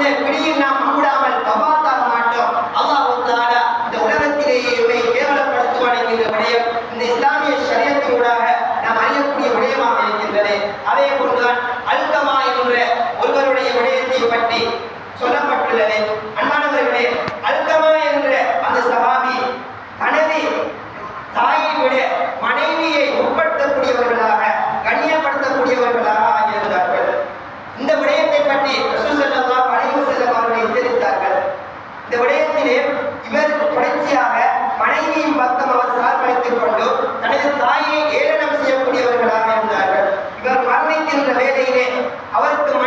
அந்த பிடியில் நாம் மூடாமல் கபால் i love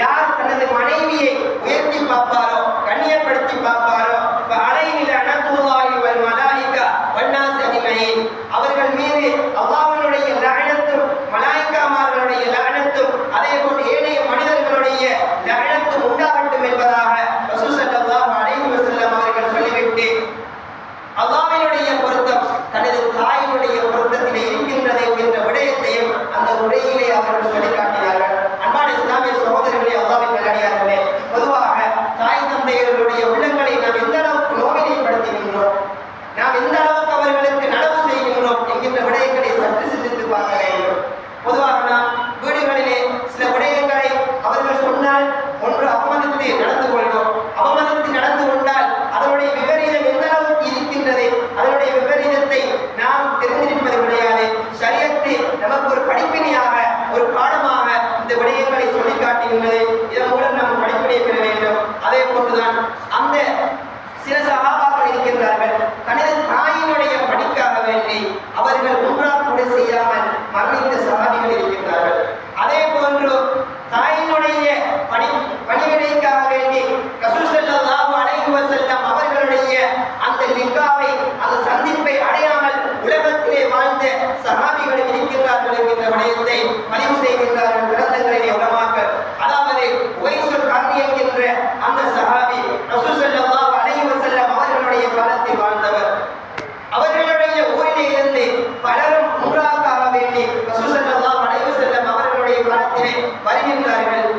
யார் தனது மனைவியை உயர்த்தி பார்ப்பாரோ கண்ணியப்படுத்தி பார்ப்பாரோ அலைநில அனத்துவாயு வல் மலாலிகா வண்ணாசி அதிமையின் அவர்கள் மீது அல்லாவினுடைய லகனத்தும் மலாய்க்காமார்களுடைய லாயனத்தும் அதே போன்று ஏனைய மனிதர்களுடைய லகனத்தும் உண்டாகட்டும் என்பதாக ரசூசல்லா அலைஹி வசல்லம் அவர்கள் சொல்லிவிட்டு அல்லாவினுடைய பொருத்தம் தனது தாயினுடைய பொருத்தத்திலே இருக்கின்றது என்ற விடயத்தையும் அந்த உடையிலே அவர்கள் சொல்லிக்காட்டினார்கள். அன்புக்குரிய சகோதரர்களே அல்லாவின் கல்யாணியார்களே மாற்றி வருகின்றார்கள்.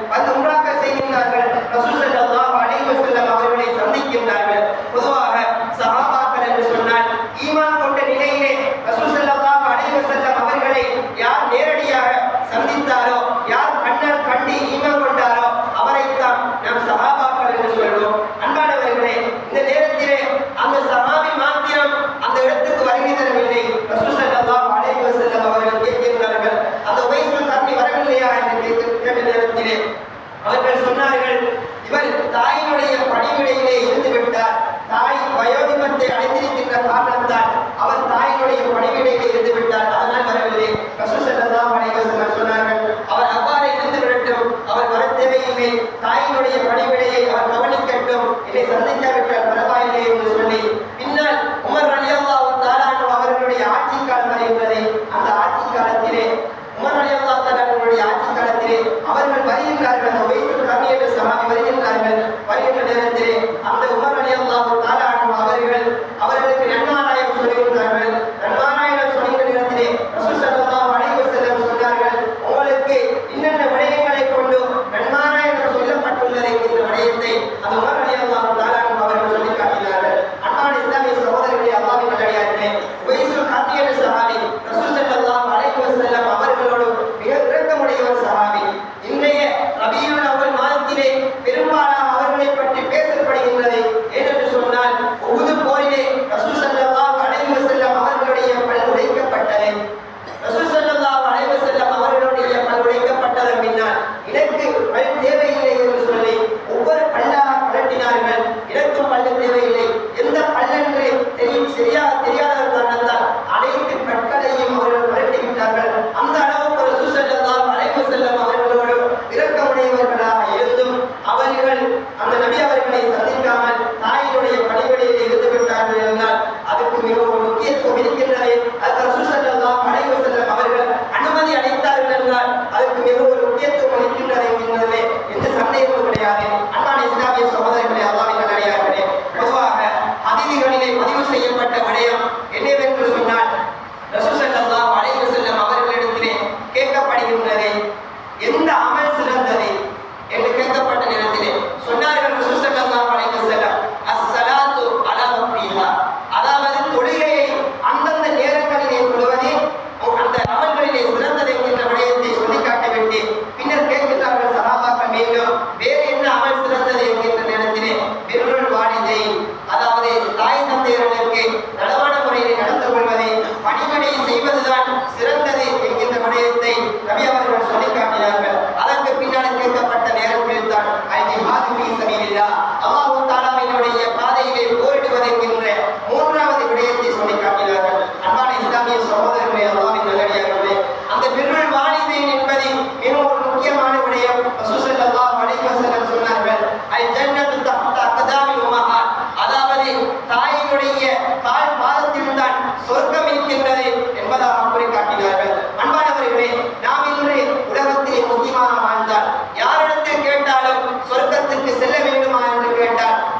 அதற்கு மிகவும் ஒரு முக்கியத்துவம் அளிக்கின்றன என்கின்றதே எந்த சந்தேகமும் கிடையாது. அன்பான இஸ்லாமிய சகோதரர்களே அல்லாவின் நடையார்களே பொதுவாக அதிதிகளிலே பதிவு செய்யப்பட்ட விடயம் என்னவென்று சொன்னால் ரசூசல்லா அலைவசல்லம் அவர்களிடத்திலே கேட்கப்படுகின்றது எந்த தாயினுடைய தாய் பாதத்தில் தான் சொர்க்கம் இருக்கின்றது என்பதால்